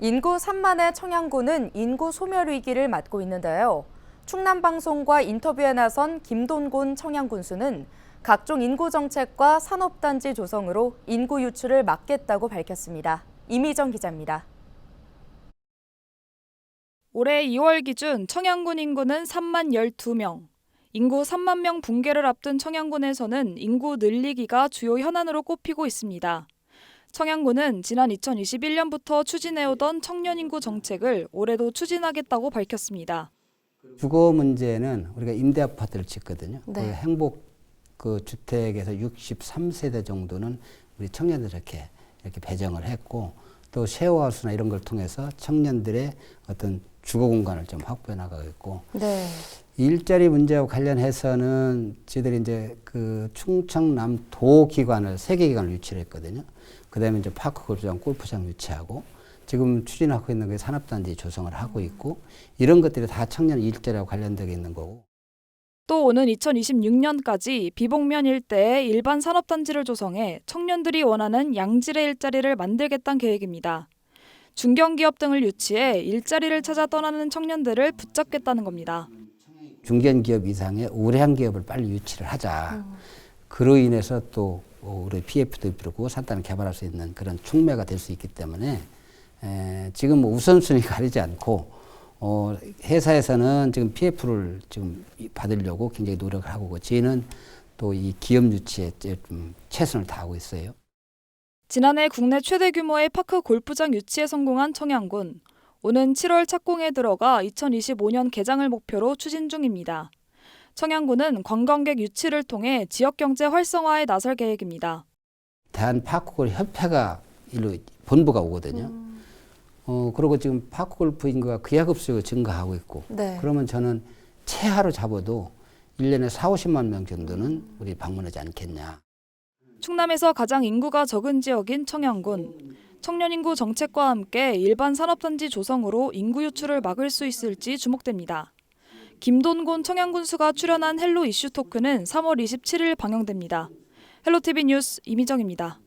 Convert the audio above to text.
인구 3만의 청양군은 인구 소멸 위기를 맞고 있는데요. 충남방송과 인터뷰에 나선 김돈곤 청양군수는 각종 인구 정책과 산업단지 조성으로 인구 유출을 막겠다고 밝혔습니다. 이미정 기자입니다. 올해 2월 기준 청양군 인구는 3만 12명. 인구 3만 명 붕괴를 앞둔 청양군에서는 인구 늘리기가 주요 현안으로 꼽히고 있습니다. 청양군은 지난 2021년부터 추진해오던 청년 인구 정책을 올해도 추진하겠다고 밝혔습니다. 주거 문제는 우리가 임대 아파트를 짓거든요. 네. 그 행복 그 주택에서 63세대 정도는 우리 청년들에게 이렇게 배정을 했고 또 쉐어하우스나 이런 걸 통해서 청년들의 어떤 주거 공간을 좀 확보해 나가고 있고 네. 일자리 문제와 관련해서는 저희들이 이제 그 충청남 도 기관을 세 개 기관을 유치를 했거든요. 그다음에 이제 파크 골프장, 골프장 유치하고 지금 추진하고 있는 게 산업단지 조성을 하고 있고 이런 것들이 다 청년 일자리와 관련되어 있는 거고. 또 오는 2026년까지 비봉면 일대에 일반 산업단지를 조성해 청년들이 원하는 양질의 일자리를 만들겠다는 계획입니다. 중견기업 등을 유치해 일자리를 찾아 떠나는 청년들을 붙잡겠다는 겁니다. 중견기업 이상의 우량 기업을 빨리 유치를 하자. 그로 인해서 또 우리 PF도 비롯고 산단을 개발할 수 있는 그런 촉매가 될 수 있기 때문에 에, 지금 뭐 우선순위 가리지 않고 어, 회사에서는 지금 PF를 지금 받으려고 굉장히 노력을 하고 있고 저희는 또 이 기업 유치에 좀 최선을 다하고 있어요. 지난해 국내 최대 규모의 파크 골프장 유치에 성공한 청양군. 오는 7월 착공에 들어가 2025년 개장을 목표로 추진 중입니다. 청양군은 관광객 유치를 통해 지역 경제 활성화에 나설 계획입니다. 대한 파크골 협회가 일로 본부가 오거든요. 어, 그리고 지금 파크 골프 인구가 기하급수로 증가하고 있고 네. 그러면 저는 최하로 잡아도 1년에 4, 50만 명 정도는 우리 방문하지 않겠냐. 충남에서 가장 인구가 적은 지역인 청양군. 청년 인구 정책과 함께 일반 산업단지 조성으로 인구 유출을 막을 수 있을지 주목됩니다. 김돈곤 청양군수가 출연한 헬로 이슈 토크는 3월 27일 방영됩니다. 헬로티비 뉴스 이미정입니다.